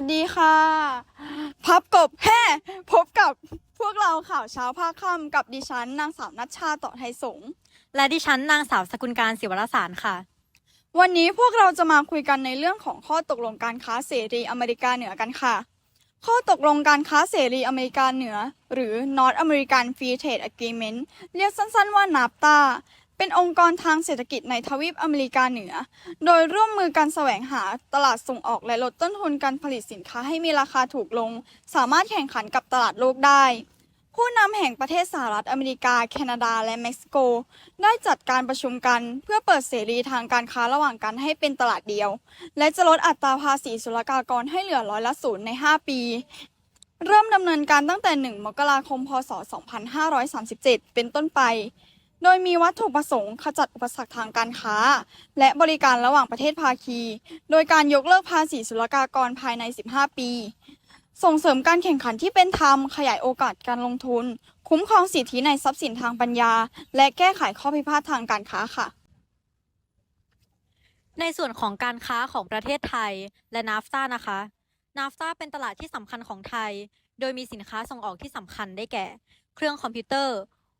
วัสดีค่ะ พับกบแฮ่พบกับพวกเราข่าวเช้าภาคค่ำกับดิฉันนางสาวนัชชาต่อไทยสงฆ์และดิฉันนางสาวสกุลการศิวรสารค่ะ วันนี้พวกเราจะมาคุยกันในเรื่องของข้อตกลงการค้าเสรีอเมริกาเหนือกันค่ะ ข้อตกลงการค้าเสรีอเมริกาเหนือ หรือ North American Free Trade Agreement เรียกสั้นๆว่า NAFTA เป็นองค์กรทางเศรษฐกิจในทวีปอเมริกาเหนือ โดยร่วมมือกันแสวงหาตลาดส่งออกและลดต้นทุนการผลิตสินค้าให้มีราคาถูกลง สามารถแข่งขันกับตลาดโลกได้ ผู้นำแห่งประเทศสหรัฐอเมริกา แคนาดา และเม็กซิโก ได้จัดการประชุมกันเพื่อเปิดเสรีทางการค้าระหว่างกันให้เป็นตลาดเดียว และจะลดอัตราภาษีศุลกากรให้เหลือร้อยละศูนย์ใน 5 ปี เริ่มดำเนินการตั้งแต่ 1 มกราคม พศ 2537 เป็นต้นไป โดยมีวัตถุประสงค์ขจัดอุปสรรคทางการค้า และบริการระหว่างประเทศภาคี โดยการยกเลิกภาษีศุลกากรภายใน 15 ปี ส่งเสริมการแข่งขันที่เป็นธรรม ขยายโอกาสการลงทุน คุ้มครองสิทธิในทรัพย์สินทางปัญญา และแก้ไขข้อพิพาททางการค้าค่ะ ในส่วนของการค้าของประเทศไทยและนาฟตานะคะนาฟตาเป็นตลาดที่สำคัญของไทย โดยมีสินค้าส่งออกที่สำคัญได้แก่ เครื่องคอมพิวเตอร์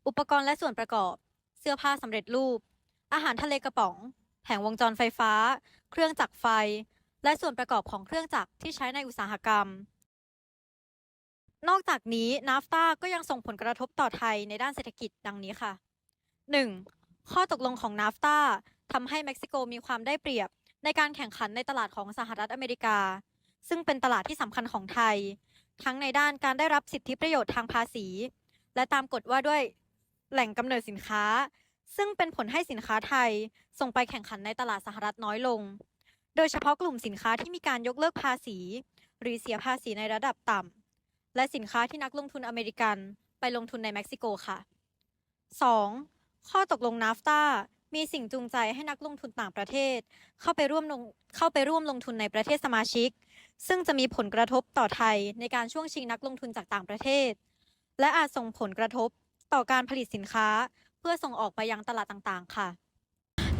อุปกรณ์และส่วนประกอบ เสื้อผ้าสำเร็จรูป อาหารทะเลกระป๋อง แผงวงจรไฟฟ้า เครื่องจักรไฟ และส่วนประกอบของเครื่องจักรที่ใช้ในอุตสาหกรรม นอกจากนี้นาฟตาก็ยังส่งผลกระทบต่อไทยในด้านเศรษฐกิจดังนี้ค่ะ 1. ข้อตกลงของนาฟตาทำให้เม็กซิโกมีความได้เปรียบในการแข่งขันในตลาดของสหรัฐอเมริกา ซึ่งเป็นตลาดที่สำคัญของไทย ทั้งในด้านการได้รับสิทธิประโยชน์ทางภาษี และตามกฎว่าด้วย แหล่งกำเนิดสินค้า ซึ่งเป็นผลให้สินค้าไทย ส่งไปแข่งขันในตลาดสหรัฐน้อยลง โดยเฉพาะกลุ่มสินค้าที่มีการยกเลิกภาษี หรือเสียภาษีในระดับต่ำและสินค้าที่นักลงทุนอเมริกันไปลงทุนในเม็กซิโกค่ะ 2. ข้อตกลงนาฟตามีสิ่งจูงใจให้นักลงทุนต่างประเทศ เข้าไปร่วมลงเข้าไปร่วมลงทุนในประเทศสมาชิก ซึ่งจะมีผลกระทบต่อไทยในการช่วงชิงนักลงทุนจากต่างประเทศ และอาจส่งผลกระทบ ต่อการผลิตสินค้า เพื่อส่งออกไปยังตลาดต่างๆ ค่ะ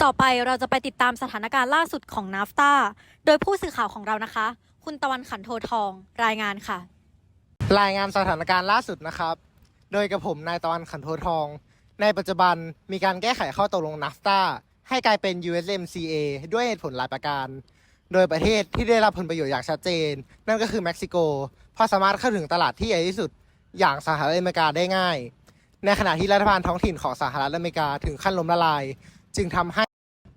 ต่อไปเราจะไปติดตามสถานการณ์ล่าสุดของนาฟตาโดยผู้สื่อข่าวของเรานะคะ คุณตะวันขันโททอง รายงานค่ะ รายงานสถานการณ์ล่าสุดนะครับ โดยกับผมนายตะวันขันโททอง ในปัจจุบันมีการแก้ไขข้อตกลงนัฟตาให้กลายเป็น USMCA ด้วยเหตุผลหลายประการ โดยประเทศที่ได้รับผลประโยชน์อย่างชัดเจน นั่นก็คือเม็กซิโก เพราะสามารถเข้าถึงตลาดที่ใหญ่ที่สุด อย่างสหรัฐอเมริกาได้ง่าย ในขณะที่รัฐบาลท้องถิ่นของสหรัฐอเมริกาถึงขั้นล้มละลาย จึงทำให้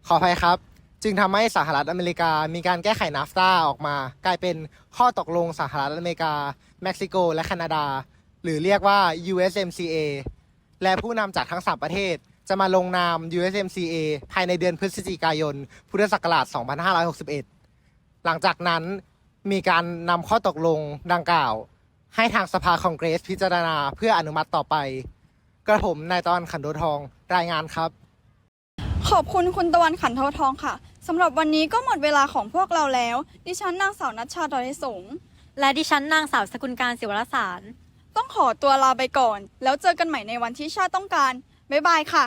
ขออภัยครับ จึงทำให้สหรัฐอเมริกามีการแก้ไขนัฟตาออกมา กลายเป็นข้อตกลงสหรัฐอเมริกา เม็กซิโก และแคนาดา หรือเรียกว่า USMCA และผู้นำจากทั้ง3ประเทศ จะมาลงนาม USMCA ภายในเดือนพฤศจิกายน พุทธศักราช 2561 หลังจากนั้นมีการนำข้อตกลงดังกล่าว ให้ทางสภาคองเกรสพิจารณาเพื่ออนุมัติต่อไป กระผมนายตอนขันโดทองรายงานครับ ขอบคุณคุณตะวันขันททองค่ะสำหรับวันนี้ก็หมดเวลาของพวกเราแล้ว ดิฉันนางสาวนัชชาดอยสงฆ์และดิฉันนางสาวสกุลการศิวรสาร ต้องขอตัวลาไปก่อน แล้วเจอกันใหม่ในวันที่ชาติต้องการ บ๊ายบายค่ะ